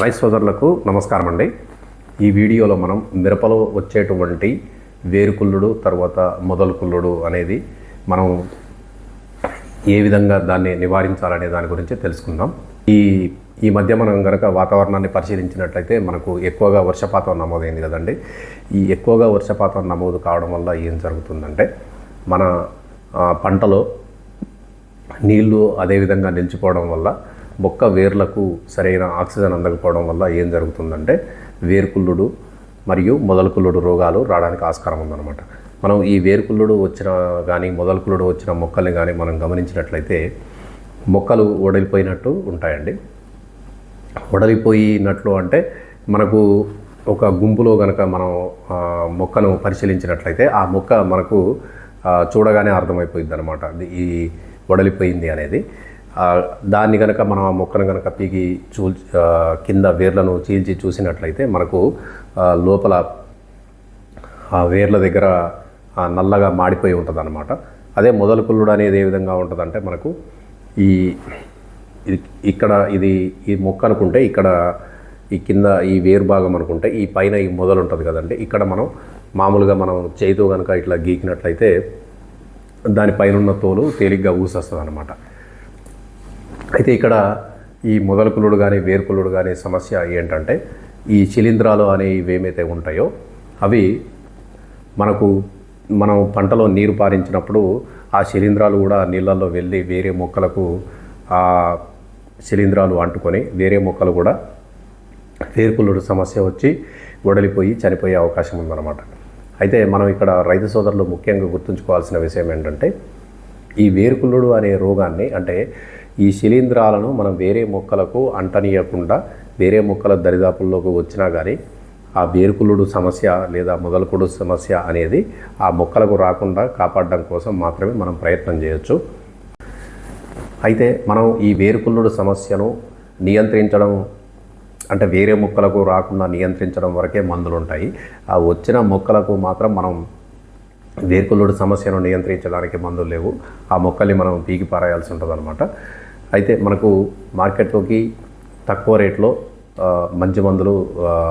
Rice సోదరులకు నమస్కారం అండి ఈ వీడియోలో మనం మిరపలో వచ్చేటువంటి వేరుకుల్లుడు తర్వాత మొదలుకుల్లుడు అనేది మనం ఏ విధంగా దాన్ని నివారించాలనే దాని గురించి తెలుసుకుందాం. ఈ ఈ మధ్య మనం కనుక వాతావరణాన్ని పరిశీలించినట్లయితే మనకు ఎక్కువగా వర్షపాతం నమోదైంది కదండి. ఈ ఎక్కువగా వర్షపాతం నమోదు కావడం వల్ల ఏం జరుగుతుందంటే మన పంటలో నీళ్ళు అదేవిధంగా నిలిచిపోవడం వల్ల మొక్క వేర్లకు సరైన ఆక్సిజన్ అందకపోవడం వల్ల ఏం జరుగుతుందంటే వేరుకుళ్ళుడు మరియు మొదలకుళ్ళుడు రోగాలు రావడానికి ఆస్కారం ఉందన్నమాట. మనం ఈ వేరుకుళ్ళుడు వచ్చిన కానీ మొదలకుళ్ళుడు వచ్చిన మొక్కల్ని కానీ మనం గమనించినట్లయితే మొక్కలు ఒడలిపోయినట్టు ఉంటాయండి. ఒడలిపోయినట్లు అంటే మనకు ఒక గుంపులో కనుక మనం మొక్కను పరిశీలించినట్లయితే ఆ మొక్క మనకు చూడగానే అర్థమైపోయింది అనమాట ఈ ఒడలిపోయింది అనేది. దాన్ని కనుక మనం ఆ మొక్కను కనుక పీకి చూ కింద వేర్లను చీల్చి చూసినట్లయితే మనకు లోపల ఆ వేర్ల దగ్గర నల్లగా మాడిపోయి ఉంటుంది అనమాట అదే మొదలు కుళ్ళుడు అనేది ఏ విధంగా ఉంటుందంటే మనకు ఈ ఇక్కడ ఇది ఈ మొక్క అనుకుంటే ఇక్కడ ఈ కింద ఈ వేరు భాగం అనుకుంటే ఈ పైన ఈ మొదలు ఉంటుంది కదండి. ఇక్కడ మనం మామూలుగా మనం చేతితో కనుక ఇట్లా గీకినట్లయితే దానిపైన ఉన్న తోలు తేలిగ్గా ఊసొస్తుంది అనమాట అయితే ఇక్కడ ఈ మొదలకులుడు కానీ వేర్కులుడు కానీ సమస్య ఏంటంటే ఈ శిలీంధ్రాలు అనేవి ఏమైతే ఉంటాయో అవి మనకు మనం పంటలో నీరు పారించినప్పుడు ఆ శిలీంధ్రాలు కూడా నీళ్ళల్లో వెళ్ళి వేరే మొక్కలకు ఆ శిలీంధ్రాలు అంటుకొని వేరే మొక్కలు కూడా వేరుకుళ్ళుడు సమస్య వచ్చి గొడలిపోయి చనిపోయే అవకాశం ఉందన్నమాట. అయితే మనం ఇక్కడ రైతు సోదరులు ముఖ్యంగా గుర్తుంచుకోవాల్సిన విషయం ఏంటంటే ఈ వేరుకుళ్ళుడు అనే రోగాన్ని అంటే ఈ శిలీంధ్రాలను మనం వేరే మొక్కలకు అంటనీయకుండా వేరే మొక్కల దరిదాపుల్లోకి వచ్చినా కానీ ఆ వేరుకుళ్ళుడు సమస్య లేదా మొదలకుడు సమస్య అనేది ఆ మొక్కలకు రాకుండా కాపాడడం కోసం మాత్రమే మనం ప్రయత్నం చేయొచ్చు. అయితే మనం ఈ వేరుకుల్లుడు సమస్యను నియంత్రించడం అంటే వేరే మొక్కలకు రాకుండా నియంత్రించడం వరకే మందులు ఉంటాయి ఆ వచ్చిన మొక్కలకు మాత్రం మనం వేరుకుళ్ళుడు సమస్యను నియంత్రించడానికి మందులు లేవు. ఆ మొక్కల్ని మనం పీకి పారాయాల్సి ఉంటుంది అనమాట అయితే మనకు మార్కెట్లోకి తక్కువ రేట్లో మంచి మందులు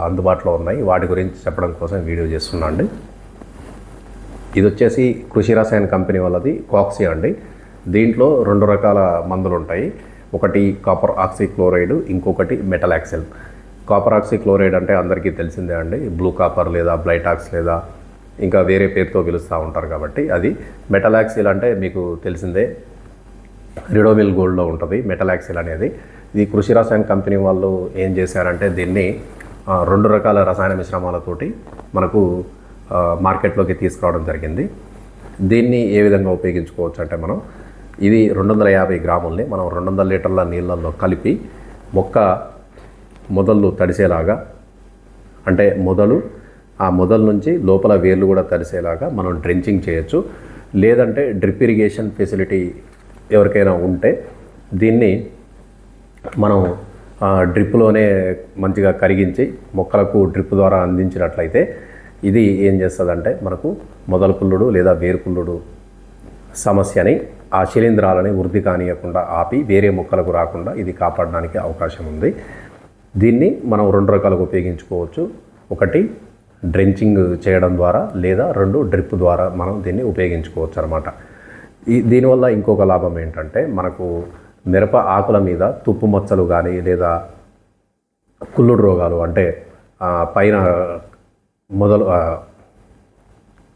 అందుబాటులో ఉన్నాయి. వాటి గురించి చెప్పడం కోసం వీడియో చేస్తున్నా అండి. ఇది వచ్చేసి కృషి రసాయన కంపెనీ వాళ్ళది కాక్సీ అండి. దీంట్లో రెండు రకాల మందులు ఉంటాయి ఒకటి కాపర్ ఆక్సిక్లోరైడ్ ఇంకొకటి మెటల్ యాక్సెల్ కాపర్ ఆక్సిక్లోరైడ్ అంటే అందరికీ తెలిసిందే అండి. బ్లూ కాపర్ లేదా బ్లైటాక్స్ లేదా ఇంకా వేరే పేరుతో పిలుస్తూ ఉంటారు కాబట్టి అది మెటలాక్సిల్ అంటే మీకు తెలిసిందే. రిడోమిల్ గోల్డ్లో ఉంటుంది మెటల్ యాక్సిల్ అనేది. ఇది కృషి రసాయన కంపెనీ వాళ్ళు ఏం చేశారంటే దీన్ని రెండు రకాల రసాయన మిశ్రమాలతోటి మనకు మార్కెట్లోకి తీసుకురావడం జరిగింది. దీన్ని ఏ విధంగా ఉపయోగించుకోవచ్చు అంటే మనం ఇది రెండు వందల యాభై గ్రాముల్ని మనం రెండు వందల లీటర్ల నీళ్ళల్లో కలిపి మొక్క మొదళ్ళు తడిసేలాగా అంటే మొదలు ఆ మొదల నుంచి లోపల వేర్లు కూడా తడిసేలాగా మనం డ్రెంచింగ్ చేయొచ్చు. లేదంటే డ్రిప్ ఇరిగేషన్ ఫెసిలిటీ ఎవరికైనా ఉంటే దీన్ని మనం డ్రిప్లోనే మంచిగా కరిగించి మొక్కలకు డ్రిప్ ద్వారా అందించినట్లయితే ఇది ఏం చేస్తుందంటే మనకు మొదల పుల్లుడు లేదా వేరుకుళ్ళుడు సమస్యని ఆ శిలీంధ్రాలని వృద్ధి కానియకుండా ఆపి వేరే మొక్కలకు రాకుండా ఇది కాపాడడానికి అవకాశం ఉంది. దీన్ని మనం రెండు రకాలుగా ఉపయోగించుకోవచ్చు. ఒకటి డ్రెంచింగ్ చేయడం ద్వారా లేదా రెండు డ్రిప్ ద్వారా మనం దీన్ని ఉపయోగించుకోవచ్చు అనమాట ఈ దీనివల్ల ఇంకొక లాభం ఏంటంటే మనకు మిరప ఆకుల మీద తుప్పు మచ్చలు కానీ లేదా కుళ్ళుడు రోగాలు అంటే పైన మొదలు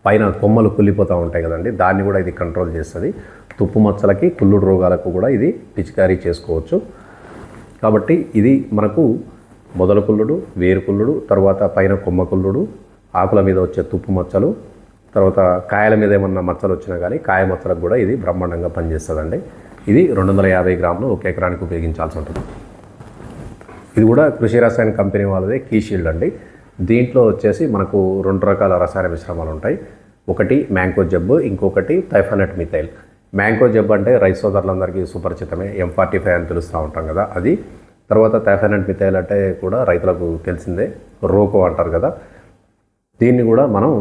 పైన కొమ్మలు కుళ్ళిపోతూ ఉంటాయి కదండి దాన్ని కూడా ఇది కంట్రోల్ చేస్తుంది. తుప్పు మచ్చలకి కుళ్ళుడు రోగాలకు కూడా ఇది పిచికారీ చేసుకోవచ్చు. కాబట్టి ఇది మనకు మొదల కుళ్ళుడు వేరు కుళ్ళుడు తర్వాత పైన కొమ్మ కుల్లుడు ఆకుల మీద వచ్చే తుప్పు మచ్చలు తర్వాత కాయల మీద ఏమన్నా మచ్చలు వచ్చినా కానీ కాయ మచ్చలకు కూడా ఇది బ్రహ్మాండంగా పనిచేస్తుందండి. ఇది రెండు వందల యాభై గ్రాములు ఒక ఎకరానికి ఉపయోగించాల్సి ఉంటుంది. ఇది కూడా కృషి రసాయన కంపెనీ వాళ్ళదే కీషీల్డ్ అండి. దీంట్లో వచ్చేసి మనకు రెండు రకాల రసాయన మిశ్రమాలు ఉంటాయి. ఒకటి మ్యాంకో జబ్బు ఇంకొకటి థైఫానట్ మిథైల్. మ్యాంకో జబ్బు అంటే రైస్ సోదరులందరికీ సుపరిచితమే ఎం ఫార్టీ ఫైవ్ అని పిలుస్తూ ఉంటాం కదా అది తర్వాత థైఫానట్ మిథైల్ అంటే కూడా రైతులకు తెలిసిందే. రోకో అంటారు కదా. దీన్ని కూడా మనం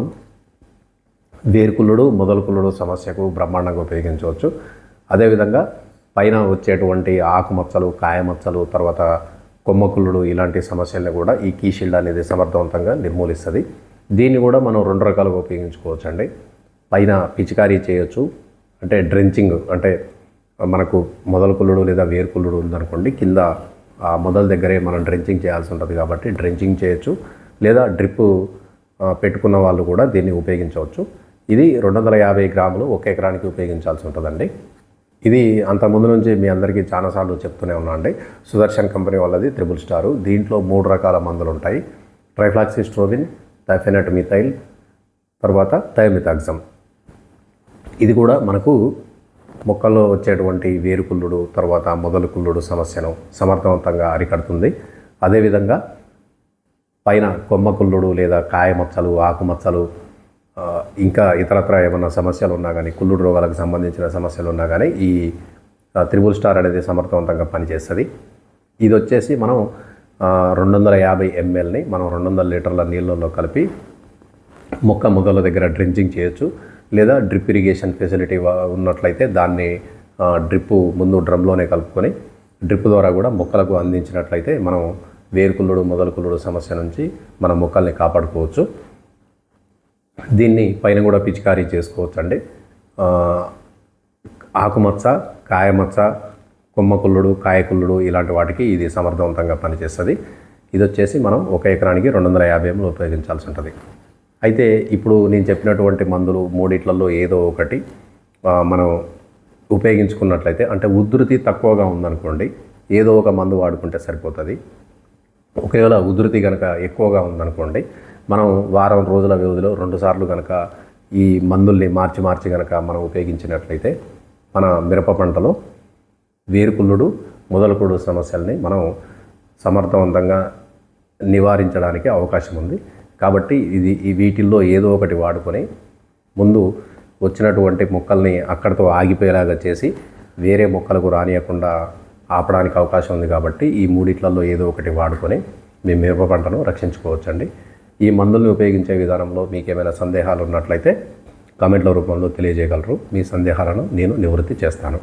వేరుకుల్లుడు మొదలుకుల్లుడు సమస్యకు బ్రహ్మాండంగా ఉపయోగించవచ్చు. అదేవిధంగా పైన వచ్చేటువంటి ఆకు మచ్చలు కాయ మచ్చలు తర్వాత కొమ్మకుల్లుడు ఇలాంటి సమస్యల్ని కూడా ఈ కీషీల్డ్ అనేది సమర్థవంతంగా నిర్మూలిస్తుంది. దీన్ని కూడా మనం రెండు రకాలుగా ఉపయోగించుకోవచ్చు అండి పైన పిచికారీ చేయొచ్చు. అంటే డ్రెంచింగ్ అంటే మనకు మొదలుకుల్లుడు లేదా వేరుకుల్లుడు ఉందనుకోండి కింద ఆ మొదల దగ్గరే మనం డ్రెంచింగ్ చేయాల్సి ఉంటుంది కాబట్టి డ్రెంచింగ్ చేయొచ్చు. లేదా డ్రిప్ పెట్టుకున్న వాళ్ళు కూడా దీన్ని ఉపయోగించవచ్చు. ఇది రెండు వందల యాభై గ్రాములు ఒక ఎకరానికి ఉపయోగించాల్సి ఉంటుందండి. ఇది అంతకుముందు నుంచి మీ అందరికీ చాలాసార్లు చెప్తూనే ఉన్నా అండి సుదర్శన్ కంపెనీ వాళ్ళది త్రిబుల్ స్టారు. దీంట్లో మూడు రకాల మందులు ఉంటాయి. ట్రైఫ్లాక్సిస్ట్రోవిన్ థైఫెనట్ మిథైల్ తర్వాత థైమితాగ్జమ్ ఇది కూడా మనకు మొక్కల్లో వచ్చేటువంటి వేరుకుళ్ళుడు తర్వాత మొదలు కుల్లుడు సమస్యను సమర్థవంతంగా అరికడుతుంది. అదేవిధంగా పైన కొమ్మ కుల్లుడు లేదా కాయ మచ్చలు ఇంకా ఇతరత్ర ఏమైనా సమస్యలు ఉన్నా కానీ కుళ్ళుడు రోగాలకు సంబంధించిన సమస్యలు ఉన్నా కానీ ఈ త్రిబుల్ స్టార్ అనేది సమర్థవంతంగా పనిచేస్తుంది. ఇది వచ్చేసి మనం రెండు వందల యాభై ఎంఎల్ని మనం రెండు వందల లీటర్ల నీళ్ళల్లో కలిపి మొక్క మొదల దగ్గర డ్రించింగ్ చేయొచ్చు. లేదా డ్రిప్ ఇరిగేషన్ ఫెసిలిటీ ఉన్నట్లయితే దాన్ని డ్రిప్ ముందు డ్రమ్లోనే కలుపుకొని డ్రిప్ ద్వారా కూడా మొక్కలకు అందించినట్లయితే మనం వేరుకుళ్ళుడు మొదలుకుళ్ళుడు సమస్య నుంచి మన మొక్కల్ని కాపాడుకోవచ్చు. దీన్ని పైన కూడా పిచికారీ చేసుకోవచ్చు అండి ఆకుమచ్చ కాయమచ్చ కొమ్మకుళ్ళుడు కాయకుళ్ళుడు ఇలాంటి వాటికి ఇది సమర్థవంతంగా పనిచేస్తుంది. ఇది వచ్చేసి మనం ఒక ఎకరానికి రెండు వందల యాభై ఉపయోగించాల్సి ఉంటుంది. అయితే ఇప్పుడు నేను చెప్పినటువంటి మందులు మూడిట్లలో ఏదో ఒకటి మనం ఉపయోగించుకున్నట్లయితే అంటే ఉధృతి తక్కువగా ఉందనుకోండి ఏదో ఒక మందు వాడుకుంటే సరిపోతుంది. ఒకవేళ ఉధృతి కనుక ఎక్కువగా ఉందనుకోండి మనం వారం రోజుల వ్యవధిలో రెండుసార్లు కనుక ఈ మందుల్ని మార్చి మార్చి కనుక మనం ఉపయోగించినట్లయితే మన మిరప పంటలో వేరుకుళ్ళుడు మొదలుకుడు సమస్యల్ని మనం సమర్థవంతంగా నివారించడానికి అవకాశం ఉంది కాబట్టి ఇది ఈ వీటిల్లో ఏదో ఒకటి వాడుకొని ముందు వచ్చినటువంటి మొక్కల్ని అక్కడితో ఆగిపోయేలాగా చేసి వేరే మొక్కలకు రానియకుండా ఆపడానికి అవకాశం ఉంది కాబట్టి ఈ మూడిట్లలో ఏదో ఒకటి వాడుకొని మీ మిరప పంటను రక్షించుకోవచ్చండి. ఈ మందుల్ని ఉపయోగించే విధానంలో మీకు ఏమైనా సందేహాలు ఉన్నట్లయితే కామెంట్ల రూపంలో తెలియజేయగలరు. మీ సందేహాలను నేను నివృత్తి చేస్తాను.